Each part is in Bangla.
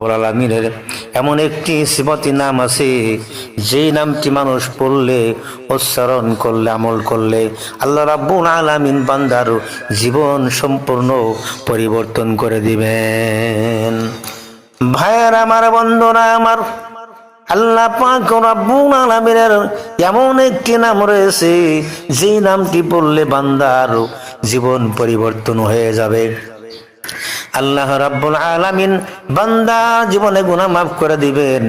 আলমিনের এমন একটি সিবতী নাম আছে, যেই নামটি মানুষ পড়লে, উচ্চারণ করলে, আমল করলে আল্লাহ রাব্বুল আলামিন বান্দার জীবন সম্পূর্ণ পরিবর্তন করে দিবেন। ভাইয়ের, আমার বন্ধুরা, আমার আল্লাহ পাক রাব্বুল আলামিনের এমন একটি নাম রয়েছে, যেই নামটি পড়লে বান্দার জীবন পরিবর্তন হয়ে যাবে। আল্লাহ রাব্বুল আলামিন বান্দা জীবনে গুনাহ মাফ করে দিবেন।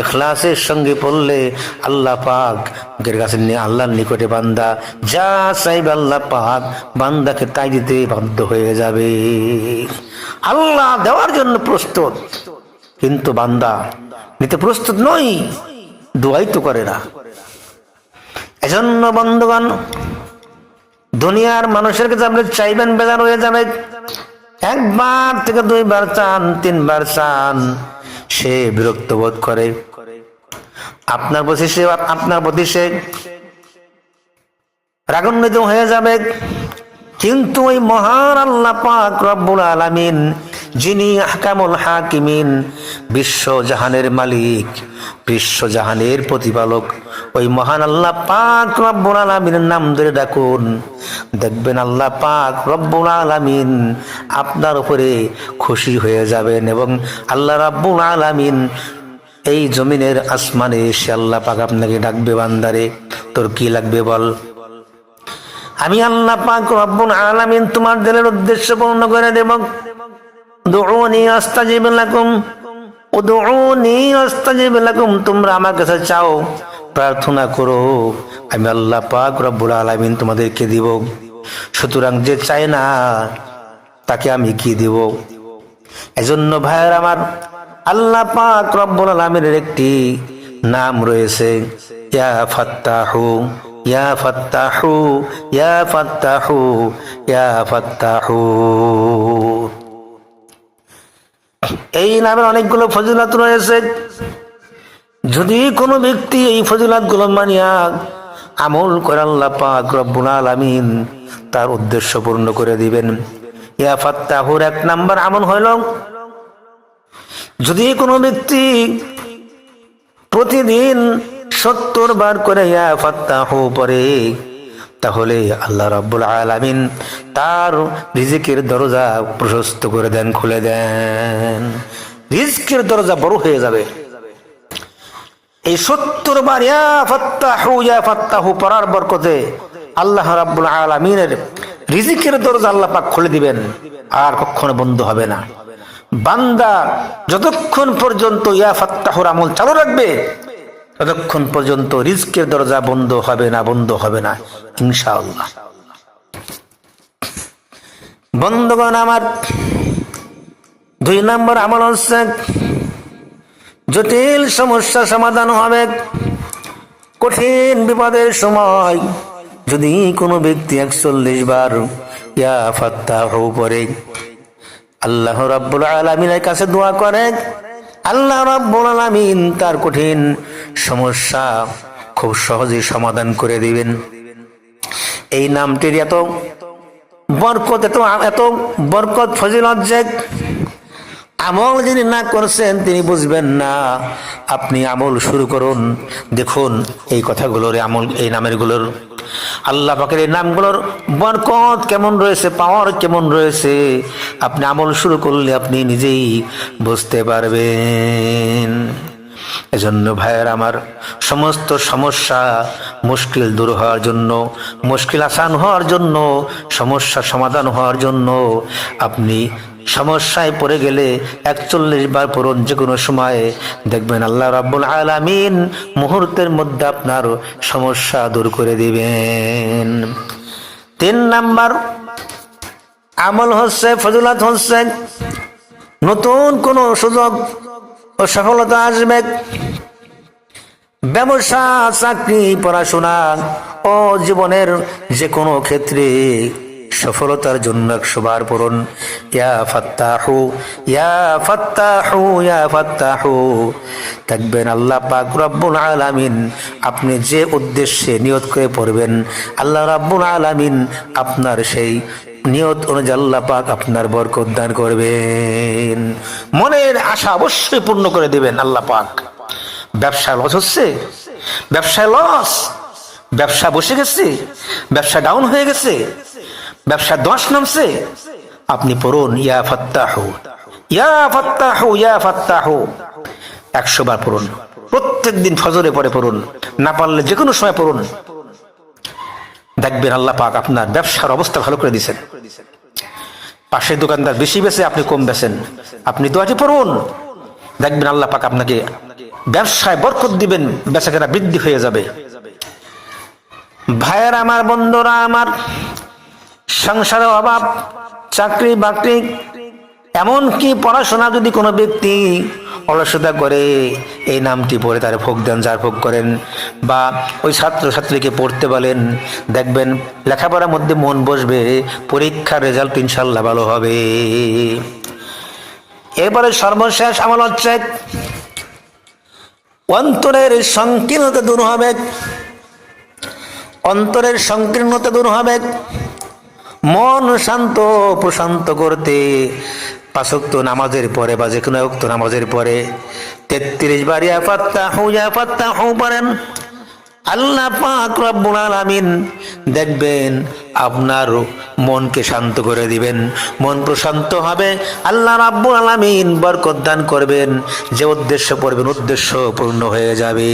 ইখলাসের সঙ্গে পড়লে আল্লাহ পাক এর কাছে আল্লাহর নিকটে বান্দা যা চাইবে আল্লাহ পাক বান্দাকে তাই দিতে বাধ্য হয়ে যাবে। আল্লাহ দেওয়ার জন্য প্রস্তুত। কিন্তু বান্দা নিতে প্রস্তুত নই, দোয়াই তো করে না। এজন্য বন্ধুগণ, দুনিয়ার মানুষের কাছে আপনি চাইবেন, বেজার হয়ে যাবে একবার থেকে দুইবার চান, তিনবার চান, সে বিরক্ত বোধ করে। আপনার প্রতি সে আপনার প্রতি সে রাগান্বিত হয়ে যাবে। কিন্তু ওই মহান আল্লাহ পাক রব্বুল আলামিন, যিনি হাকামুল হাকিমিন, বিশ্ব জাহানের মালিক, বিশ্ব জাহানের প্রতিপালক, ওই মহান আল্লাহ পাক রব্বুল আলামিনের নাম ধরে ডাকুন। দেখবেন আল্লাহ পাক রব্বুল আলামিন আপনার উপরে খুশি হয়ে যাবেন এবং আল্লাহ রাব্বুল আলামিন এই জমিনের আসমানে এসে আল্লাহ পাক আপনাকে ডাকবে বান্দারে, তোর কি লাগবে বল? আমি আল্লাহ পাক রব্বুল আলামিন তোমার দিলের উদ্দেশ্য পূর্ণ করে দেব। দুউনি আস্তাজিব লাকুম। উদুউনি আস্তাজিব লাকুম, তোমরা আমার কাছে চাও। প্রার্থনা করো, আমি আল্লাহ পাক রব্বুল আলামিন তোমাদেরকে দিব। সুতরাং যে চায় না, তাকে আমি কি দিব? এজন্য ভাইয়ের আমার আল্লাহ পাক রব্বুল আলামিনের একটি নাম রয়েছে, ইয়া ফাত্তাহু। ইয়া ফাত্তাহু ইয়া ফাত্তাহু ইয়া ফাত্তাহু। এই নামের অনেকগুলো ফজিলত রয়েছে। যদি কোনো ব্যক্তি এই ফজিলতগুলো মানিয়া আমল করে আল্লাহ পাক রব্বুল আলামিন তার উদ্দেশ্য পূর্ণ করে দিবেন। ইয়া ফাত্তাহুর এক নাম্বার আমল হইল, যদি কোনো ব্যক্তি প্রতিদিন সত্তর বার করে ইয়া ফাত্তাহু পরে, তাহলে আল্লাহ রাব্বুল আলামিন তার রিজিকের দরজা প্রশস্ত করে দেন, খুলে দেন। রিজিকের দরজা বড় হয়ে যাবে। এই সত্তর বার ইয়া ফাত্তাহু, ইয়া পড়ার বরকতে আল্লাহ রাব্বুল আলামিনের রিজিকের দরজা আল্লাহ পাক খুলে দিবেন, আর কখনো বন্ধ হবে না। বান্দা যতক্ষণ পর্যন্ত ইয়া ফাত্তাহুর আমল চালু রাখবে ততক্ষণ পর্যন্ত রিস্কের দরজা বন্ধ হবে না, বন্ধ হবে না, ইনশাআল্লাহ। বন্ধুগণ আমার, দুই নম্বর আমল হচ্ছে, জটিল সমস্যা সমাধান হবে, কঠিন বিপদের সময় যদি কোনো ব্যক্তি একচল্লিশ বার ইয়া ফাত্তাহ পরে আল্লাহ রাব্বুল আলামিনের কাছে দোয়া করে আল্লাহ রাব্বুল আলামিন তার কঠিন সমস্যা খুব সহজেই সমাধান করে দিবেন। এই নামটির এত বরকত, এত এত বরকত, ফজিলত যে আমল যিনি না করছেন, তিনি বুঝবেন না। আপনি আমল শুরু করুন, দেখুন এই কথাগুলোর আমল, এই নামেরগুলোর আল্লাহ পাকের এই নামগুলোর বরকত কেমন রয়েছে পাওয়ার কেমন রয়েছে, আপনি আমল শুরু করলে আপনি নিজেই বুঝতে পারবেন। এজন্য ভাইয়ের আমার সমস্ত সমস্যা মুশকিল দূর হওয়ার জন্য, মুশকিল আসান হওয়ার জন্য, সমস্যা সমাধান হওয়ার জন্য আপনি সমস্যায় পড়ে গেলে একচল্লিশ বার পড়ুন যে কোনো সময়ে। দেখবেন আল্লাহ রাব্বুল আলামিন মুহূর্তের মধ্যে আপনার সমস্যা দূর করে দিবেন। তিন নাম্বার, আমল হচ্ছে, ফজলাত হচ্ছে। নতুন কোনো সুযোগ ও সফলতা আসবে। ব্যবসা, চাকরি, পড়াশোনা ও জীবনের যে কোনো ক্ষেত্রে সফলতার জন্য একশো বার পড়ুন ইয়া ফাত্তাহু ইয়া ফাত্তাহু ইয়া ফাত্তাহু। দেখবেন আল্লাহ পাক রব্বুল আলামিন। আপনি যে উদ্দেশ্যে নিয়ত করে পড়বেন, আল্লাহ রাব্বুল আলামিন আপনার সেই নিয়ত অনুযায়ী আল্লাহ পাক আপনার বরকত দান করবেন। মনের আশা অবশ্যই পূর্ণ করে দেবেন আল্লাহ পাক। ব্যবসা লস হচ্ছে, ব্যবসায় লস। ব্যবসা বসে গেছে, ব্যবসা ডাউন হয়ে গেছে। ব্যবসা দশ নামছে। আপনি পড়ুন, ইয়া ফাত্তাহু। ইয়া ফাত্তাহু ইয়া ফাত্তাহু। একশো বার পড়ুন। প্রত্যেক দিন ফজরে পরে পড়ুন। না পারলে যে কোনো সময় পড়ুন। দেখবেন আল্লাহ পাক আপনার ব্যবসার অবস্থা ভালো করে দিয়েছেন। পাশের দোকানদার বেশি বেছে আপনি কম বেছেন। আপনি দোয়াটি পড়ুন। দেখবেন আল্লাহ পাক আপনাকে ব্যবসায় বরকত দিবেন, বেচাকেনা বৃদ্ধি হয়ে যাবে। ভাইয়ের, আমার বন্ধুরা, আমার সংসারের অভাব, চাকরি, বাকরি, এমনকি পড়াশোনা যদি কোনো ব্যক্তি অলসতা করে, এই নামটি পড়ে তার ভোগ দেন, যার ভোগ করেন। বা ওই ছাত্র ছাত্রীকে পড়তে বলেন, দেখবেন লেখাপড়ার মধ্যে মন বসবে, পরীক্ষার রেজাল্ট ইনশাল্লাহ ভালো হবে। এরপরে সর্বশেষ আমল হচ্ছে, অন্তরের সংকীর্ণতা দূর হবে। অন্তরের সংকীর্ণতা দূর হবে। মন শান্ত, প্রশান্ত করতে। পাঁচক্ত নামাজের পরে বা যে কোনো উক্ত নামাজের পরে। তেত্রিশ বার ইয়া ফাত্তা হু ইয়া ফাত্তা হু পারেন আল্লাহ পাক রব্বুল আলামিন দেখবেন আপনার মনকে শান্ত করে দিবেন। মন প্রশান্ত হবে, আল্লাহ রাব্বুল আলামিন বরকত দান করবেন। যে উদ্দেশ্য পড়বেন, উদ্দেশ্য পূর্ণ হয়ে যাবে।